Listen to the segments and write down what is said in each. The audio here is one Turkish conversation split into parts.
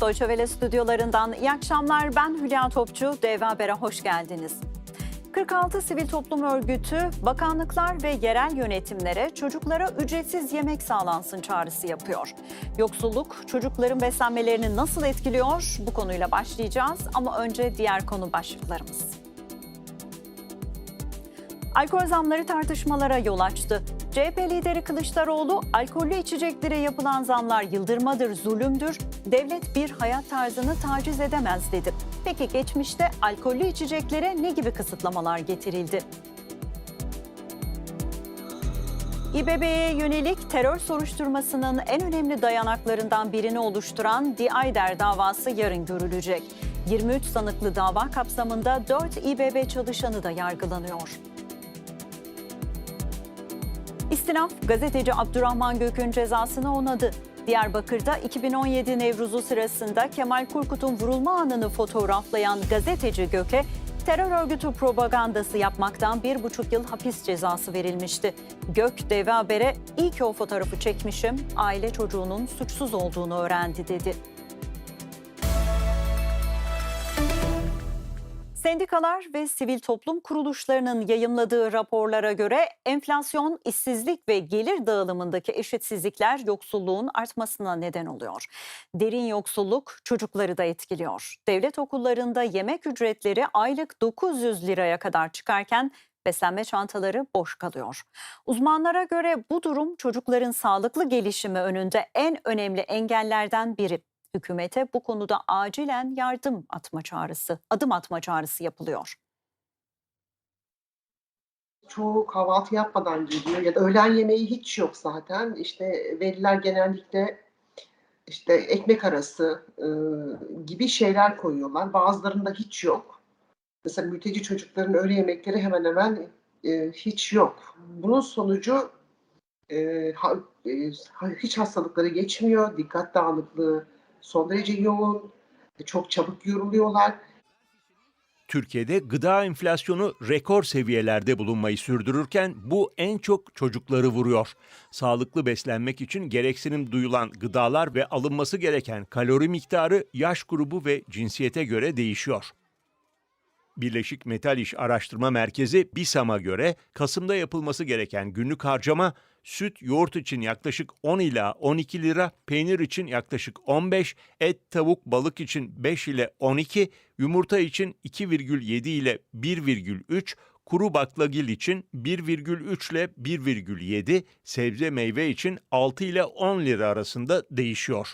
Deutsche Welle stüdyolarından iyi akşamlar. Ben Hülya Topçu. DV Haber'e hoş geldiniz. 46 sivil toplum örgütü bakanlıklar ve yerel yönetimlere çocuklara ücretsiz yemek sağlansın çağrısı yapıyor. Yoksulluk çocukların beslenmelerini nasıl etkiliyor? Bu konuyla başlayacağız ama önce diğer konu başlıklarımız. Alkol zamları tartışmalara yol açtı. CHP lideri Kılıçdaroğlu, alkollü içeceklere yapılan zamlar yıldırmadır, zulümdür, devlet bir hayat tarzını taciz edemez dedi. Peki geçmişte alkollü içeceklere ne gibi kısıtlamalar getirildi? İBB'ye yönelik terör soruşturmasının en önemli dayanaklarından birini oluşturan Diayder davası yarın görülecek. 23 sanıklı dava kapsamında 4 İBB çalışanı da yargılanıyor. İstinaf, gazeteci Abdurrahman Gök'ün cezasını onadı. Diyarbakır'da 2017 Nevruz'u sırasında Kemal Kurkut'un vurulma anını fotoğraflayan gazeteci Gök'e terör örgütü propagandası yapmaktan bir buçuk yıl hapis cezası verilmişti. Gök, Deve Haber'e iyi ki o fotoğrafı çekmişim, aile çocuğunun suçsuz olduğunu öğrendi dedi. Sendikalar ve sivil toplum kuruluşlarının yayımladığı raporlara göre enflasyon, işsizlik ve gelir dağılımındaki eşitsizlikler yoksulluğun artmasına neden oluyor. Derin yoksulluk çocukları da etkiliyor. Devlet okullarında yemek ücretleri aylık 900 liraya kadar çıkarken beslenme çantaları boş kalıyor. Uzmanlara göre bu durum çocukların sağlıklı gelişimi önünde en önemli engellerden biri. Hükümete bu konuda acilen yardım atma çağrısı, adım atma çağrısı yapılıyor. çoğu kahvaltı yapmadan geliyor ya da öğlen yemeği hiç yok zaten. İşte veliler genellikle işte ekmek arası e, gibi şeyler koyuyorlar. Bazılarında hiç yok. Mesela mülteci çocukların öğle yemekleri hemen hemen e, hiç yok. Bunun sonucu e, ha- e, hiç hastalıkları geçmiyor. Dikkat dağınıklığı son derece yoğun. Çok çabuk yoruluyorlar. Türkiye'de gıda enflasyonu rekor seviyelerde bulunmayı sürdürürken bu en çok çocukları vuruyor. Sağlıklı beslenmek için gereksinim duyulan gıdalar ve alınması gereken kalori miktarı yaş grubu ve cinsiyete göre değişiyor. Birleşik Metal İş Araştırma Merkezi BİSAM'a göre Kasım'da yapılması gereken günlük harcama süt, yoğurt için yaklaşık 10 ila 12 lira, peynir için yaklaşık 15, et, tavuk, balık için 5 ile 12, yumurta için 2,7 ile 1,3, kuru baklagil için 1,3 ile 1,7, sebze meyve için 6 ile 10 lira arasında değişiyor.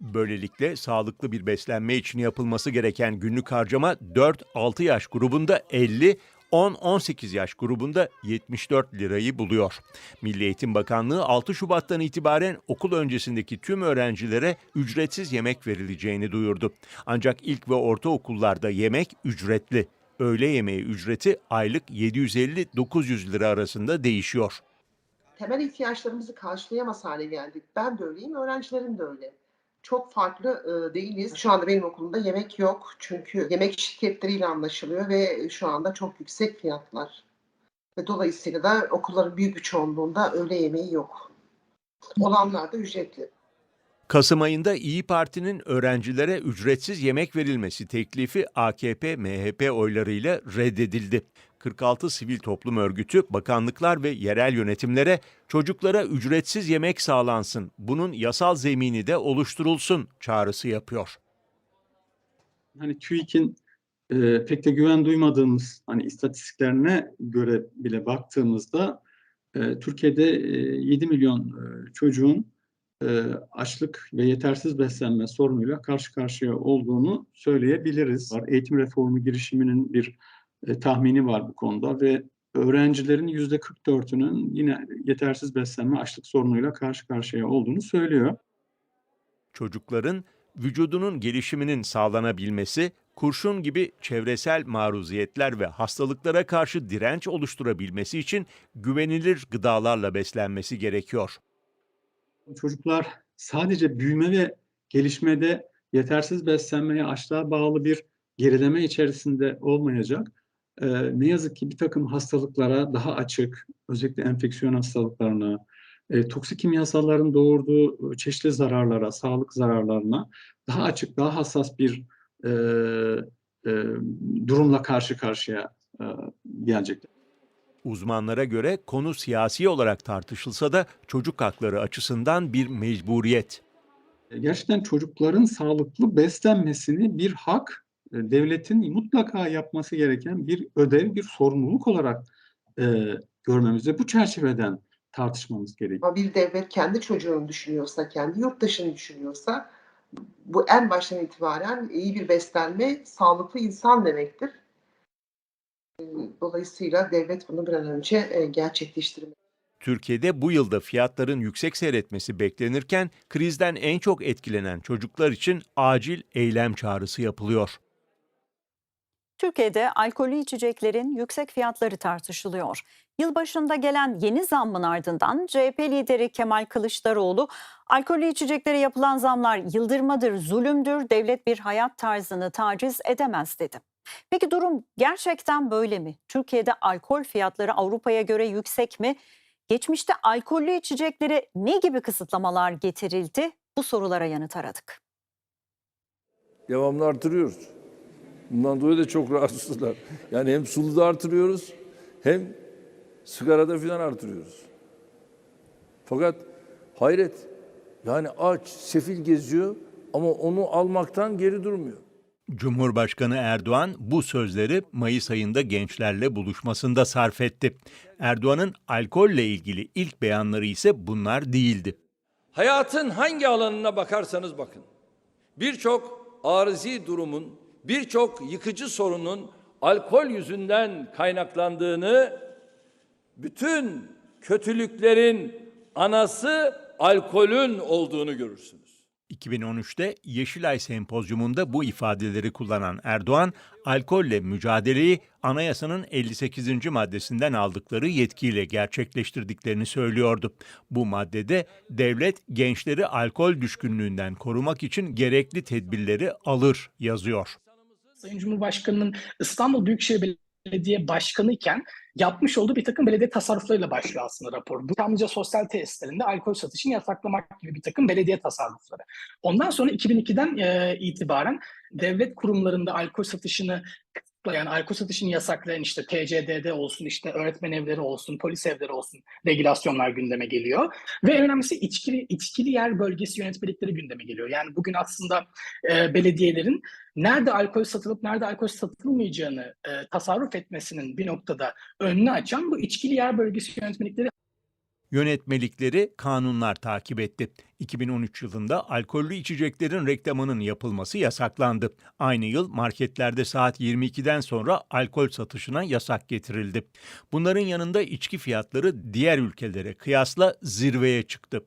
Böylelikle sağlıklı bir beslenme için yapılması gereken günlük harcama 4-6 yaş grubunda 50, 10-18 yaş grubunda 74 lirayı buluyor. Milli Eğitim Bakanlığı 6 Şubat'tan itibaren okul öncesindeki tüm öğrencilere ücretsiz yemek verileceğini duyurdu. Ancak ilk ve ortaokullarda yemek ücretli. Öğle yemeği ücreti aylık 750-900 lira arasında değişiyor. temel ihtiyaçlarımızı karşılayamaz hale geldik. Ben de öyleyim, öğrencilerim de öyle. Çok farklı e, değiliz. Şu anda benim okulumda yemek yok. Çünkü yemek şirketleriyle anlaşılıyor ve şu anda çok yüksek fiyatlar. Ve dolayısıyla da okulların büyük bir çoğunluğunda öğle yemeği yok. Olanlar da ücretli. Kasım ayında İyi Parti'nin öğrencilere ücretsiz yemek verilmesi teklifi AKP, MHP oylarıyla reddedildi. 46 sivil toplum örgütü bakanlıklar ve yerel yönetimlere çocuklara ücretsiz yemek sağlansın, bunun yasal zemini de oluşturulsun çağrısı yapıyor. hani TÜİK'in e, pek de güven duymadığımız hani istatistiklerine göre bile baktığımızda e, Türkiye'de e, 7 milyon e, çocuğun e, açlık ve yetersiz beslenme sorunuyla karşı karşıya olduğunu söyleyebiliriz. Eğitim reformu girişiminin bir e, tahmini var bu konuda ve öğrencilerin yüzde 44'ünün yine yetersiz beslenme açlık sorunuyla karşı karşıya olduğunu söylüyor. Çocukların vücudunun gelişiminin sağlanabilmesi, kurşun gibi çevresel maruziyetler ve hastalıklara karşı direnç oluşturabilmesi için güvenilir gıdalarla beslenmesi gerekiyor. Çocuklar sadece büyüme ve gelişmede yetersiz beslenmeye açlığa bağlı bir gerileme içerisinde olmayacak. Ee, ne yazık ki bir takım hastalıklara daha açık, özellikle enfeksiyon hastalıklarına, e, toksik kimyasalların doğurduğu e, çeşitli zararlara, sağlık zararlarına daha açık, daha hassas bir e, e, durumla karşı karşıya e, gelecekler. Uzmanlara göre konu siyasi olarak tartışılsa da çocuk hakları açısından bir mecburiyet. Gerçekten çocukların sağlıklı beslenmesini bir hak, e, devletin mutlaka yapması gereken bir ödev, bir sorumluluk olarak e, görmemiz ve bu çerçeveden tartışmamız gerekiyor. Ama bir devlet kendi çocuğunu düşünüyorsa, kendi yurttaşını düşünüyorsa bu en baştan itibaren iyi bir beslenme, sağlıklı insan demektir. Dolayısıyla devlet bunu bir an önce e, gerçekleştirmeli. Türkiye'de bu yılda fiyatların yüksek seyretmesi beklenirken krizden en çok etkilenen çocuklar için acil eylem çağrısı yapılıyor. Türkiye'de alkollü içeceklerin yüksek fiyatları tartışılıyor. Yılbaşında gelen yeni zammın ardından CHP lideri Kemal Kılıçdaroğlu, alkollü içeceklere yapılan zamlar yıldırmadır, zulümdür, devlet bir hayat tarzını taciz edemez dedi. Peki durum gerçekten böyle mi? Türkiye'de alkol fiyatları Avrupa'ya göre yüksek mi? Geçmişte alkollü içeceklere ne gibi kısıtlamalar getirildi? Bu sorulara yanıt aradık. devamlı artırıyoruz. Bundan dolayı da çok rahatsızlar. Yani hem suluda artırıyoruz hem sigarada filan artırıyoruz. Fakat hayret yani aç, sefil geziyor ama onu almaktan geri durmuyor. Cumhurbaşkanı Erdoğan bu sözleri Mayıs ayında gençlerle buluşmasında sarf etti. Erdoğan'ın alkolle ilgili ilk beyanları ise bunlar değildi. Hayatın hangi alanına bakarsanız bakın. Birçok arızi durumun, birçok yıkıcı sorunun alkol yüzünden kaynaklandığını, bütün kötülüklerin anası alkolün olduğunu görürsünüz. 2013'te Yeşilay Sempozyumunda bu ifadeleri kullanan Erdoğan, alkolle mücadeleyi anayasanın 58. maddesinden aldıkları yetkiyle gerçekleştirdiklerini söylüyordu. Bu maddede devlet gençleri alkol düşkünlüğünden korumak için gerekli tedbirleri alır yazıyor. Sayın Cumhurbaşkanı'nın İstanbul Büyükşehir Belediye Başkanı iken yapmış olduğu bir takım belediye tasarruflarıyla başlıyor aslında rapor. Bu yalnızca sosyal tesislerinde alkol satışını yasaklamak gibi bir takım belediye tasarrufları. Ondan sonra 2002'den e, itibaren devlet kurumlarında alkol satışını kısıtlayan, alkol satışını yasaklayan işte TCDD olsun, işte öğretmen evleri olsun, polis evleri olsun regülasyonlar gündeme geliyor. Ve en önemlisi içkili, içkili yer bölgesi yönetmelikleri gündeme geliyor. Yani bugün aslında e, belediyelerin nerede alkol satılıp nerede alkol satılmayacağını e, tasarruf etmesinin bir noktada önünü açan bu içkili yer bölgesi yönetmelikleri Yönetmelikleri kanunlar takip etti. 2013 yılında alkollü içeceklerin reklamının yapılması yasaklandı. Aynı yıl marketlerde saat 22'den sonra alkol satışına yasak getirildi. Bunların yanında içki fiyatları diğer ülkelere kıyasla zirveye çıktı.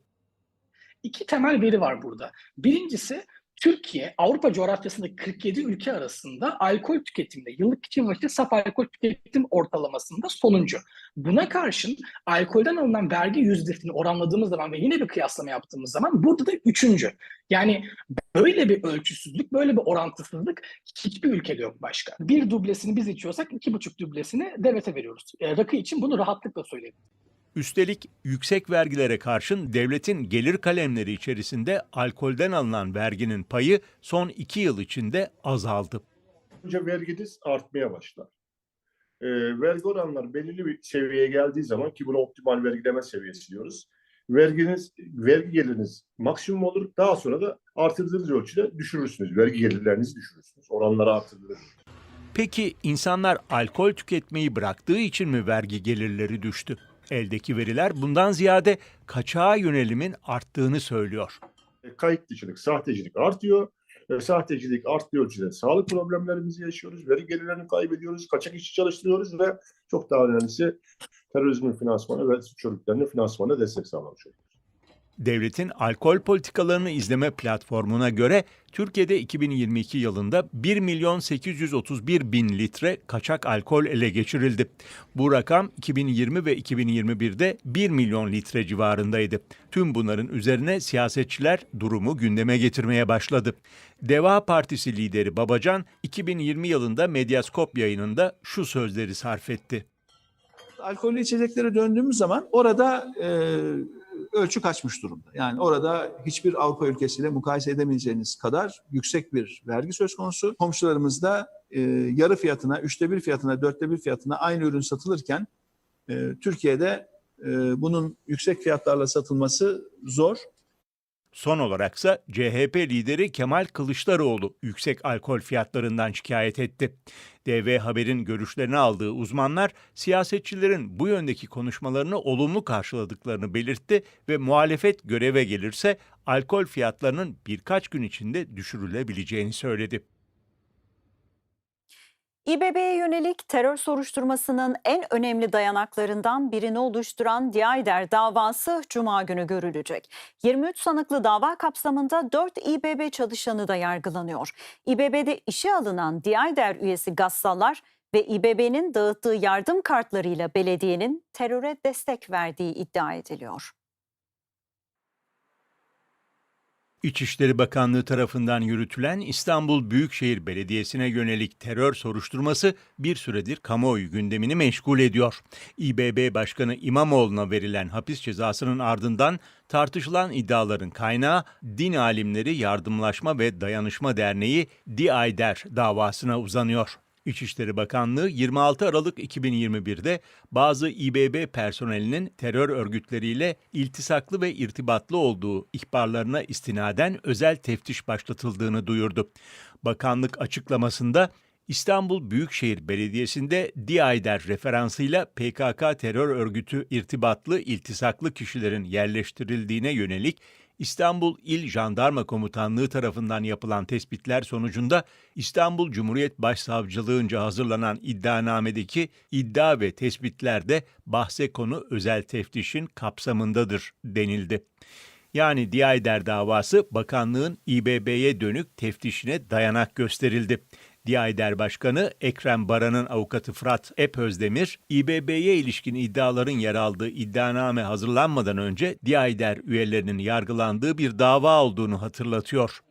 iki temel veri var burada. Birincisi Türkiye Avrupa coğrafyasında 47 ülke arasında alkol tüketiminde yıllık kişi başına saf alkol tüketim ortalamasında sonuncu. Buna karşın alkolden alınan vergi yüzdesini oranladığımız zaman ve yine bir kıyaslama yaptığımız zaman burada da üçüncü. Yani böyle bir ölçüsüzlük, böyle bir orantısızlık hiçbir ülkede yok başka. Bir dublesini biz içiyorsak iki buçuk dublesini devlete veriyoruz. E, rakı için bunu rahatlıkla söyleyebilirim. Üstelik yüksek vergilere karşın devletin gelir kalemleri içerisinde alkolden alınan verginin payı son iki yıl içinde azaldı. önce verginiz artmaya başlar. Ee, vergi oranları belirli bir seviyeye geldiği zaman ki buna optimal vergileme seviyesi diyoruz. Verginiz, vergi geliriniz maksimum olur. Daha sonra da artırdığınız ölçüde düşürürsünüz. Vergi gelirlerinizi düşürürsünüz. Oranları artırılır. Peki insanlar alkol tüketmeyi bıraktığı için mi vergi gelirleri düştü? Eldeki veriler bundan ziyade kaçağa yönelimin arttığını söylüyor. E, Kayıt dışılık, sahtecilik artıyor. E, sahtecilik arttığı ölçüde sağlık problemlerimizi yaşıyoruz. Vergi gelirlerini kaybediyoruz. Kaçak işçi çalıştırıyoruz ve çok daha önemlisi terörizmin finansmanı ve suç örgütlerinin finansmanına destek sağlamış oluyoruz. Devletin alkol politikalarını izleme platformuna göre Türkiye'de 2022 yılında 1 milyon 831 bin litre kaçak alkol ele geçirildi. Bu rakam 2020 ve 2021'de 1 milyon litre civarındaydı. Tüm bunların üzerine siyasetçiler durumu gündeme getirmeye başladı. Deva Partisi lideri Babacan 2020 yılında Medyaskop yayınında şu sözleri sarf etti. alkollü içeceklere döndüğümüz zaman orada e, ölçü kaçmış durumda. Yani orada hiçbir Avrupa ülkesiyle mukayese edemeyeceğiniz kadar yüksek bir vergi söz konusu. Komşularımızda e, yarı fiyatına, üçte bir fiyatına, dörtte bir fiyatına aynı ürün satılırken e, Türkiye'de e, bunun yüksek fiyatlarla satılması zor. Son olaraksa CHP lideri Kemal Kılıçdaroğlu yüksek alkol fiyatlarından şikayet etti. DV Haber'in görüşlerini aldığı uzmanlar siyasetçilerin bu yöndeki konuşmalarını olumlu karşıladıklarını belirtti ve muhalefet göreve gelirse alkol fiyatlarının birkaç gün içinde düşürülebileceğini söyledi. İBB'ye yönelik terör soruşturmasının en önemli dayanaklarından birini oluşturan Diayder davası Cuma günü görülecek. 23 sanıklı dava kapsamında 4 İBB çalışanı da yargılanıyor. İBB'de işe alınan Diayder üyesi Gassallar ve İBB'nin dağıttığı yardım kartlarıyla belediyenin teröre destek verdiği iddia ediliyor. İçişleri Bakanlığı tarafından yürütülen İstanbul Büyükşehir Belediyesi'ne yönelik terör soruşturması bir süredir kamuoyu gündemini meşgul ediyor. İBB Başkanı İmamoğlu'na verilen hapis cezasının ardından tartışılan iddiaların kaynağı Din Alimleri Yardımlaşma ve Dayanışma Derneği DİAYDER davasına uzanıyor. İçişleri Bakanlığı 26 Aralık 2021'de bazı İBB personelinin terör örgütleriyle iltisaklı ve irtibatlı olduğu ihbarlarına istinaden özel teftiş başlatıldığını duyurdu. Bakanlık açıklamasında İstanbul Büyükşehir Belediyesi'nde DİAYDER referansıyla PKK terör örgütü irtibatlı iltisaklı kişilerin yerleştirildiğine yönelik İstanbul İl Jandarma Komutanlığı tarafından yapılan tespitler sonucunda İstanbul Cumhuriyet Başsavcılığınca hazırlanan iddianamedeki iddia ve tespitler de bahse konu özel teftişin kapsamındadır denildi. Yani Diayder davası bakanlığın İBB'ye dönük teftişine dayanak gösterildi. Diayder Başkanı Ekrem Baran'ın avukatı Fırat Epözdemir, İBB'ye ilişkin iddiaların yer aldığı iddianame hazırlanmadan önce Diayder üyelerinin yargılandığı bir dava olduğunu hatırlatıyor.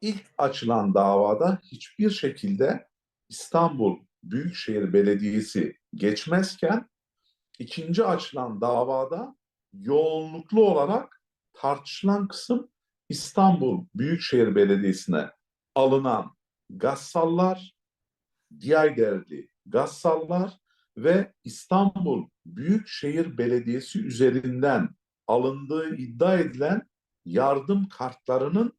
ilk açılan davada hiçbir şekilde İstanbul Büyükşehir Belediyesi geçmezken ikinci açılan davada yoğunluklu olarak tartışılan kısım İstanbul Büyükşehir Belediyesi'ne alınan gassallar, Diyayderli gassallar ve İstanbul Büyükşehir Belediyesi üzerinden alındığı iddia edilen yardım kartlarının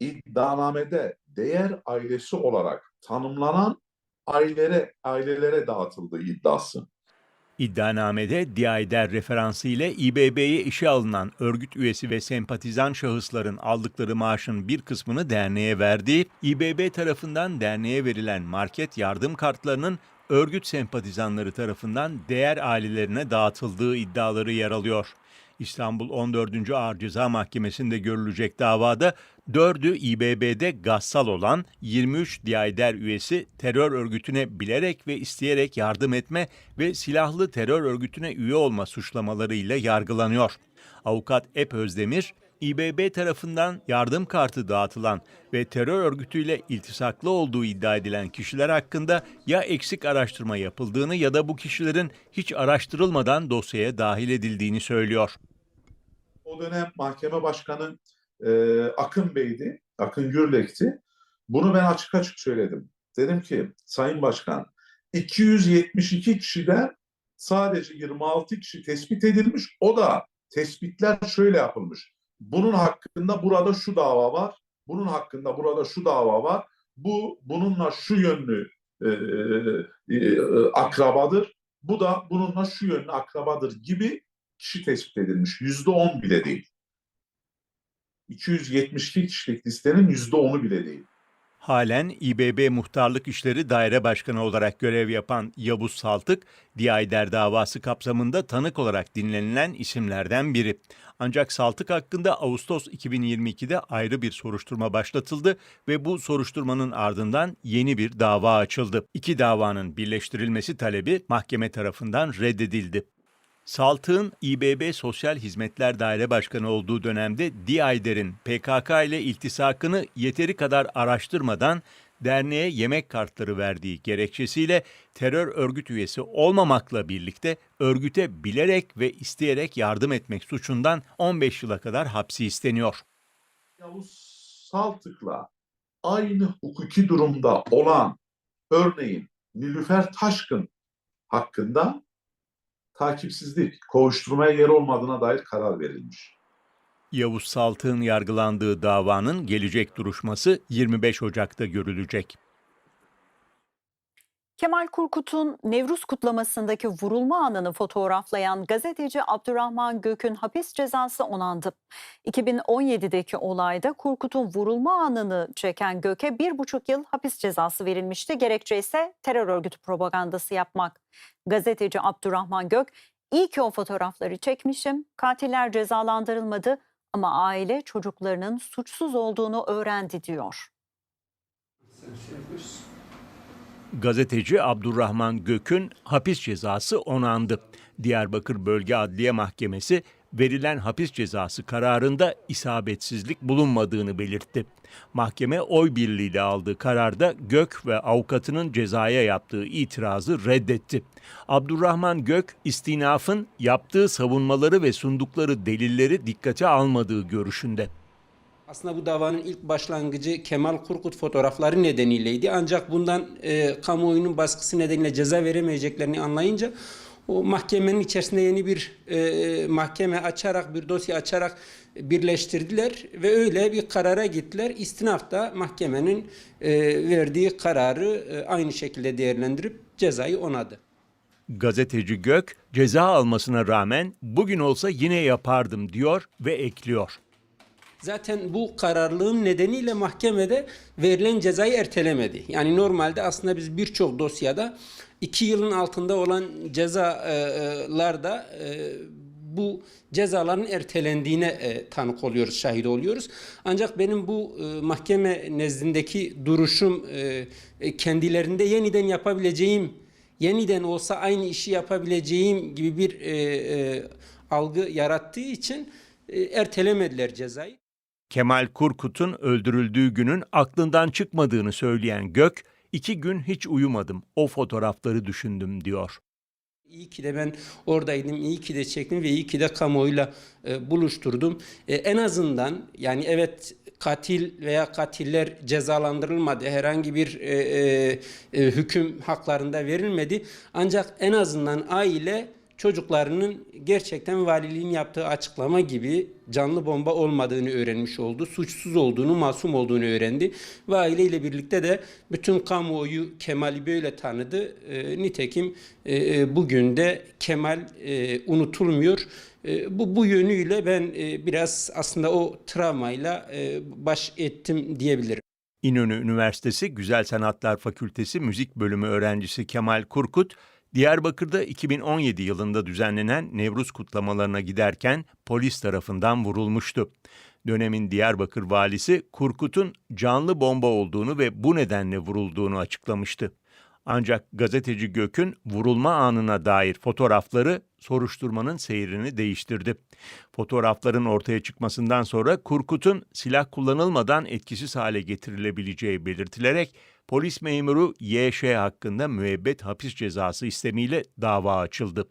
iddianamede değer ailesi olarak tanımlanan ailelere ailelere dağıtıldığı iddiası. İddianamede Diayder referansı ile İBB'ye işe alınan örgüt üyesi ve sempatizan şahısların aldıkları maaşın bir kısmını derneğe verdiği, İBB tarafından derneğe verilen market yardım kartlarının örgüt sempatizanları tarafından değer ailelerine dağıtıldığı iddiaları yer alıyor. İstanbul 14. Ağır Ceza Mahkemesi'nde görülecek davada 4'ü İBB'de gassal olan 23 Diayder üyesi terör örgütüne bilerek ve isteyerek yardım etme ve silahlı terör örgütüne üye olma suçlamalarıyla yargılanıyor. Avukat Ep Özdemir, İBB tarafından yardım kartı dağıtılan ve terör örgütüyle iltisaklı olduğu iddia edilen kişiler hakkında ya eksik araştırma yapıldığını ya da bu kişilerin hiç araştırılmadan dosyaya dahil edildiğini söylüyor. O dönem mahkeme başkanı e, Akın Bey'di, Akın Gürlek'ti. Bunu ben açık açık söyledim. Dedim ki Sayın Başkan 272 kişiden sadece 26 kişi tespit edilmiş. O da tespitler şöyle yapılmış. Bunun hakkında burada şu dava var. Bunun hakkında burada şu dava var. Bu bununla şu yönlü e, e, akrabadır. Bu da bununla şu yönlü akrabadır gibi kişi tespit edilmiş. Yüzde on bile değil. 272 kişilik listenin yüzde onu bile değil. Halen İBB Muhtarlık İşleri Daire Başkanı olarak görev yapan Yavuz Saltık, Diyayder davası kapsamında tanık olarak dinlenilen isimlerden biri. Ancak Saltık hakkında Ağustos 2022'de ayrı bir soruşturma başlatıldı ve bu soruşturmanın ardından yeni bir dava açıldı. İki davanın birleştirilmesi talebi mahkeme tarafından reddedildi. Saltık'ın İBB Sosyal Hizmetler Daire Başkanı olduğu dönemde Diayder'in PKK ile iltisakını yeteri kadar araştırmadan derneğe yemek kartları verdiği gerekçesiyle terör örgüt üyesi olmamakla birlikte örgüte bilerek ve isteyerek yardım etmek suçundan 15 yıla kadar hapsi isteniyor. Yavuz Saltık'la aynı hukuki durumda olan örneğin Nilüfer Taşkın hakkında takipsizlik, kovuşturmaya yer olmadığına dair karar verilmiş. Yavuz Saltık'ın yargılandığı davanın gelecek duruşması 25 Ocak'ta görülecek. Kemal Kurkut'un Nevruz kutlamasındaki vurulma anını fotoğraflayan gazeteci Abdurrahman Gök'ün hapis cezası onandı. 2017'deki olayda Kurkut'un vurulma anını çeken Gök'e bir buçuk yıl hapis cezası verilmişti. Gerekçe ise terör örgütü propagandası yapmak. Gazeteci Abdurrahman Gök, iyi ki o fotoğrafları çekmişim, katiller cezalandırılmadı ama aile çocuklarının suçsuz olduğunu öğrendi diyor. Gazeteci Abdurrahman Gök'ün hapis cezası onandı. Diyarbakır Bölge Adliye Mahkemesi verilen hapis cezası kararında isabetsizlik bulunmadığını belirtti. Mahkeme oy birliğiyle aldığı kararda Gök ve avukatının cezaya yaptığı itirazı reddetti. Abdurrahman Gök, istinafın yaptığı savunmaları ve sundukları delilleri dikkate almadığı görüşünde. Aslında bu davanın ilk başlangıcı Kemal Kurkut fotoğrafları nedeniyleydi. Ancak bundan e, kamuoyunun baskısı nedeniyle ceza veremeyeceklerini anlayınca o mahkemenin içerisinde yeni bir e, mahkeme açarak, bir dosya açarak birleştirdiler ve öyle bir karara gittiler. İstinaf da mahkemenin e, verdiği kararı e, aynı şekilde değerlendirip cezayı onadı. Gazeteci Gök, ceza almasına rağmen bugün olsa yine yapardım diyor ve ekliyor. Zaten bu kararlılığım nedeniyle mahkemede verilen cezayı ertelemedi. Yani normalde aslında biz birçok dosyada iki yılın altında olan cezalarda e, bu cezaların ertelendiğine e, tanık oluyoruz, şahit oluyoruz. Ancak benim bu e, mahkeme nezdindeki duruşum kendilerinde yeniden yapabileceğim, yeniden olsa aynı işi yapabileceğim gibi bir algı yarattığı için ertelemediler cezayı. Kemal Kurkut'un öldürüldüğü günün aklından çıkmadığını söyleyen Gök, iki gün hiç uyumadım, o fotoğrafları düşündüm diyor. İyi ki de ben oradaydım, iyi ki de çektim ve iyi ki de kamuoyuyla e, buluşturdum. E, en azından yani evet katil veya katiller cezalandırılmadı. Herhangi bir e, e, e, hüküm haklarında verilmedi. Ancak en azından aile çocuklarının gerçekten valiliğin yaptığı açıklama gibi canlı bomba olmadığını öğrenmiş oldu. Suçsuz olduğunu, masum olduğunu öğrendi. Ve aileyle birlikte de bütün kamuoyu Kemal'i böyle tanıdı. E, nitekim e, bugün de Kemal e, unutulmuyor. E, bu, bu yönüyle ben e, biraz aslında o travmayla e, baş ettim diyebilirim. İnönü Üniversitesi Güzel Sanatlar Fakültesi Müzik Bölümü öğrencisi Kemal Kurkut, Diyarbakır'da 2017 yılında düzenlenen Nevruz kutlamalarına giderken polis tarafından vurulmuştu. Dönemin Diyarbakır valisi Kurkut'un canlı bomba olduğunu ve bu nedenle vurulduğunu açıklamıştı. Ancak gazeteci Gök'ün vurulma anına dair fotoğrafları soruşturmanın seyrini değiştirdi. Fotoğrafların ortaya çıkmasından sonra Kurkut'un silah kullanılmadan etkisiz hale getirilebileceği belirtilerek polis memuru YŞ hakkında müebbet hapis cezası istemiyle dava açıldı.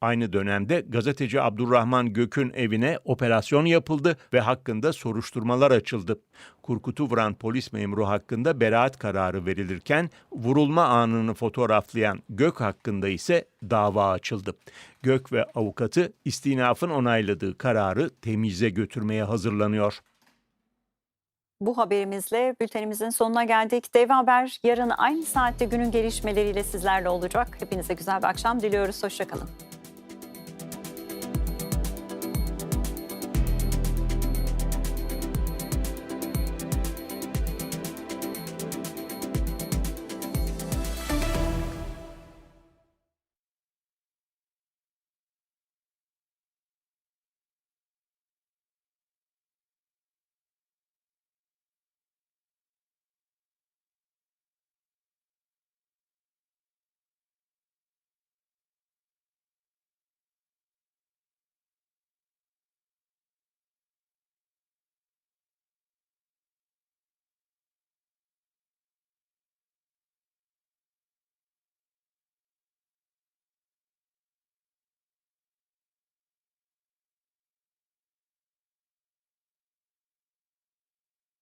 Aynı dönemde gazeteci Abdurrahman Gök'ün evine operasyon yapıldı ve hakkında soruşturmalar açıldı. Kurkut'u vuran polis memuru hakkında beraat kararı verilirken vurulma anını fotoğraflayan Gök hakkında ise dava açıldı. Gök ve avukatı istinafın onayladığı kararı temize götürmeye hazırlanıyor. Bu haberimizle bültenimizin sonuna geldik. Dev Haber yarın aynı saatte günün gelişmeleriyle sizlerle olacak. Hepinize güzel bir akşam diliyoruz. Hoşçakalın.